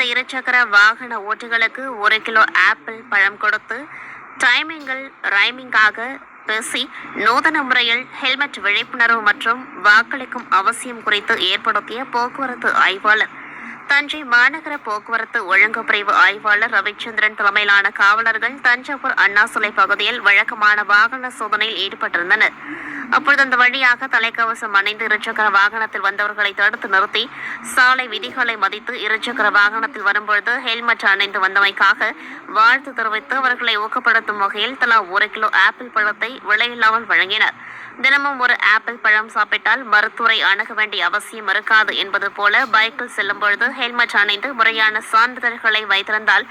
இந்த இருசக்கர வாகன ஓட்டிகளுக்கு ஒரு கிலோ ஆப்பிள் பழம் கொடுத்து டைமிங்கில் ரைமிங்காக பேசி நூதன முறையில் ஹெல்மெட் விழிப்புணர்வு மற்றும் வாக்களிக்கும் அவசியம் குறித்து ஏற்படுத்திய போக்குவரத்து ஆய்வாளர் தஞ்சை மாநகர போக்குவரத்து ஒழுங்கு பிரிவு ஆய்வாளர் ரவிச்சந்திரன் தலைமையிலான காவலர்கள் தஞ்சாவூர் அண்ணா சிலை பகுதியில் வழக்கமான வாகன சோதனையில் ஈடுபட்டிருந்தனர். அப்பொழுது அந்த வழியாக தலைக்கவசம் அணிந்து இருசக்கர வாகனத்தில் வந்தவர்களை தடுத்து நிறுத்தி சாலை விதிகளை மதித்து இருசக்கர வாகனத்தில் வரும்பொழுது ஹெல்மெட் அணிந்து வந்தமைக்காக வாழ்த்து தெரிவித்து அவர்களை ஊக்கப்படுத்தும் வகையில் தலா ஒரு கிலோ ஆப்பிள் பழத்தை விலையில்லாமல் வழங்கினர். தினமும் ஒரு ஆப்பிள் பழம் சாப்பிட்டால் மருத்துவரை அணுக வேண்டிய அவசியம் இருக்காது என்பது போல பைக்கில் செல்லும் பொழுது ஹெல்மெட் அணிந்து முறையான சான்றிதழ்களை வைத்திருந்தால்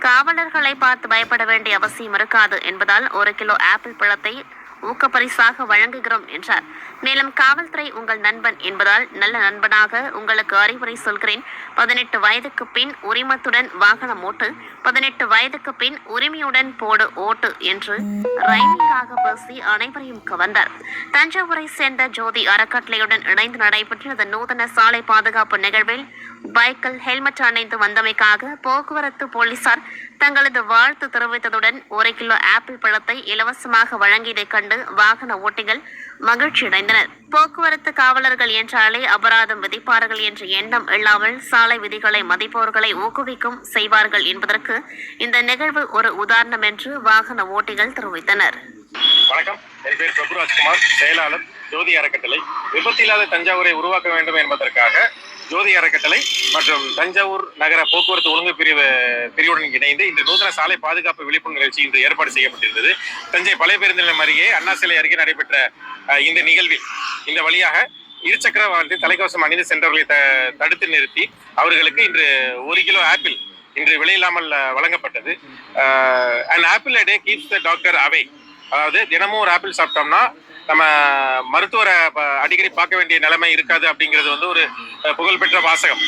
காவலர்களை பார்த்து பயப்பட வேண்டிய அவசியம் இருக்காது என்பதால் ஒரு கிலோ ஆப்பிள் பழத்தை ஊக்கப்பரிசாக வழங்குகிறோம் என்றார். மேலும் காவல்துறை உங்கள் நண்பன் என்பதால் நல்ல நண்பனாக உங்களுக்கு அறிவுரை சொல்கிறேன். பதினெட்டு வயதுக்கு பின் உரிமத்துடன் வாகனம் ஓட்டு பதினெட்டு வயதுக்கு பின் உரிமையுடன் போடு ஓட்டு என்று ரைமிங்காக பேசி அனைவரையும் கவர்ந்தார். தஞ்சாவூரை சேர்ந்த ஜோதி அறக்கட்டளையுடன் இணைந்து நடைபெற்ற இந்த நூதன சாலை பாதுகாப்பு நிகழ்வில் பைக்கில் ஹெல்மெட் அணிந்து வந்தமைக்காக போக்குவரத்து போலீசார் தங்களது வாழ்த்து தெரிவித்ததுடன் ஒரு கிலோ ஆப்பிள் பழத்தை இலவசமாக வழங்கியதைக் கண்டு வாகன ஓட்டிகள் மகிழ்ச்சியடைந்தனர். போக்குவரத்து காவலர்கள் என்றாலே அபராதம் விதிப்பார்கள் என்ற எண்ணம் இல்லாமல் சாலை விதிகளை மதிப்பவர்களை ஊக்குவிக்கும் செய்வார்கள் என்பதற்கு இந்த நிகழ்வு ஒரு உதாரணம் என்று வாகன ஓட்டிகள் தெரிவித்தனர். வணக்கம். என் பேர் பிரபுராஜ்குமார் செயலாளர் ஜோதி அறக்கட்டளை. விபத்தில்லாத தஞ்சாவூரை உருவாக்க வேண்டும் என்பதற்காக ஜோதி அறக்கட்டளை மற்றும் தஞ்சாவூர் நகர போக்குவரத்து ஒழுங்கு பிரிவு பிரிவுடன் இணைந்து இந்த நூதன சாலை பாதுகாப்பு விழிப்புணர்வு நிகழ்ச்சி இன்று ஏற்பாடு செய்யப்பட்டிருந்தது. தஞ்சை பழைய பேருந்து நிலையம் அருகே அண்ணா சிலை அருகே நடைபெற்ற இந்த நிகழ்வில் இந்த வழியாக இருசக்கர வாகனத்தில் தலைக்கவசம் அணிந்து சென்றவர்களை த- தடுத்து நிறுத்தி அவர்களுக்கு இன்று ஒரு கிலோ ஆப்பிள் இன்று விலையில்லாமல் வழங்கப்பட்டது. And apple day keeps the doctor away அதாவது தினமும் ஒரு ஆப்பிள் சாப்பிட்டோம்னா நம்ம மருத்துவரை அடிக்கடி பார்க்க வேண்டிய நிலைமை இருக்காது அப்படிங்கிறது வந்து ஒரு அஹ், புகழ்பெற்ற வாசகம்.